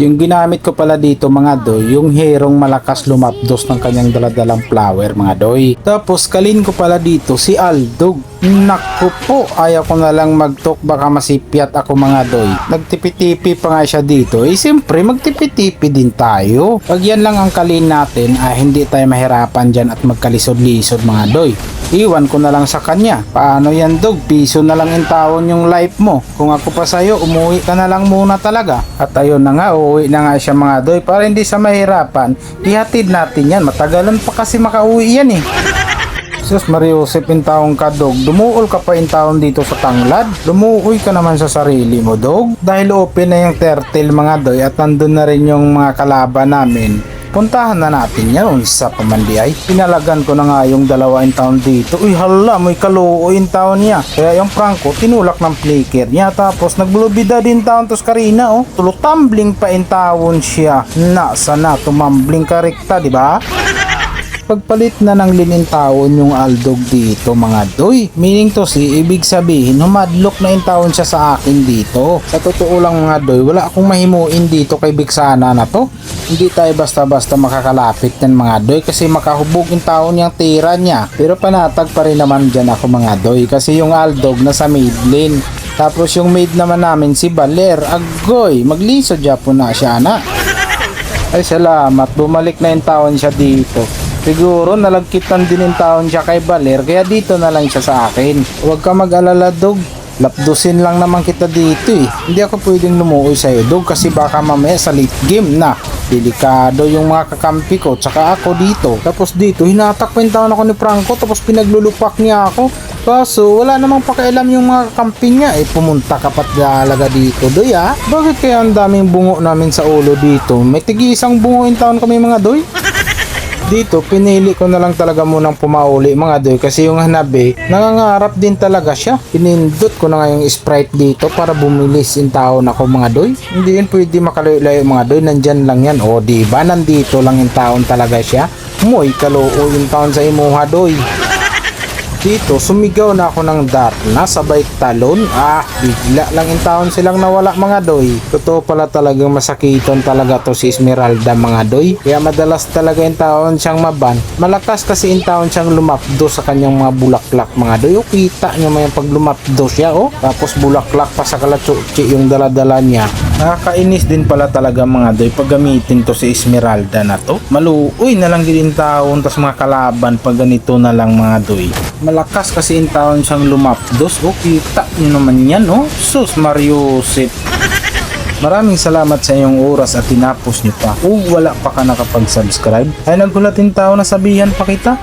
Yung ginamit ko pala dito mga doy, yung herong malakas lumapdos ng kanyang daladalang flower mga doy. Tapos kalin ko pala dito si Aldog. Naku po, ayaw ko na lang magtok baka masipyat ako mga doy. Nagtipi-tipi pa nga siya dito. Eh siyempre magtipi-tipi din tayo. Pag yan lang ang kalin natin, ah, hindi tayo mahirapan dyan at magkalisod-lisod mga doy. Iwan ko na lang sa kanya. Paano yan dog? Piso na lang in taon yung life mo. Kung ako pa sa'yo, umuwi ka na lang muna talaga. At ayun na nga, uuwi na nga siya mga doy. Para hindi sa mahirapan, ihatid natin yan. Matagalan pa kasi makauwi yan eh. Sus Mariusip in taong ka dog, dumuol ka pa in taon dito sa tanglad. Lumuoy ka naman sa sarili mo dog. Dahil open na yung turtle mga doy at nandun na rin yung mga kalaban namin. Puntahan na natin yan sa pamandiay. Pinalagan ko na nga yung dalawa in taon dito. Uy hala, may kaluo in taon niya. Kaya yung Franco, tinulak ng flicker niya. Tapos nagbulubida din taon tos Karina oh. Tulutambling pa in taon siya. Na, sana tumambling ka rekta, di ba? Pagpalit na ng linintawon yung aldog dito mga doy. Meaning to si, ibig sabihin, humadlok na intawon siya sa akin dito. Sa totoo lang mga doy, wala akong mahimuin dito kay Biksana na to. Hindi tayo basta-basta makakalapit ng mga doy kasi makahubog yung taon niyang tira niya. Pero panatag pa rin naman dyan ako mga doy kasi yung aldog nasa mid lane. Tapos yung maid naman namin si Baler, agoy, magliso Japon na siya na. Ay salamat, bumalik na yung taon siya dito. Siguro nalagkitan din yung taon siya kay Baler kaya dito na lang siya sa akin. Huwag ka mag-alala dog. Lapdusin lang naman kita dito eh. Hindi ako pwedeng lumuoy sa'yo dog kasi baka mamaya sa late game na. Delikado yung mga kakampi ko tsaka ako dito. Tapos dito hinatak pa ako ni Franco tapos pinaglulupak niya ako. Kaso wala namang pakialam yung mga kakampi niya eh pumunta ka pa't alaga dito doy ah. Bakit kaya ang daming bungo namin sa ulo dito? May tigi isang bungo yung taon kami mga doy? Dito pinili ko na lang talaga munang pumauli mga doy. Kasi yung hanabi nangangarap din talaga siya. Pinindot ko na nga yung sprite dito para bumilis in taon ako mga doy. Hindi yun pwede makalayo-layo mga doy. Nandyan lang yan. O di ba? Nandito lang in taon talaga siya. Moy kaloo yung taon sa imuha doy dito, sumigaw na ako ng darna sabay talon. Ah, bigla lang in taon silang nawala mga doy. Totoo pala talagang masakiton talaga to si Esmeralda mga doy. Kaya madalas talaga in taon siyang maban. Malakas kasi in taon siyang lumapdo sa kanyang mga bulaklak mga doy. O kita niyo may pag lumapdo siya oh. Tapos bulaklak pa sa kalatsuchi yung daladala niya. Nakakainis din pala talaga mga doy pag gamitin to si Esmeralda na to. Maluoy na lang din in taon tas mga kalaban pag ganito na lang mga doy malakas kasi in taon siyang lumapdos. O, kita nyo naman yan, no? Sus, Mario Sip. Maraming salamat sa iyong oras at tinapos niyo pa. Kung wala pa ka nakapag-subscribe, ay nagulatin tao na sabihan pa kita.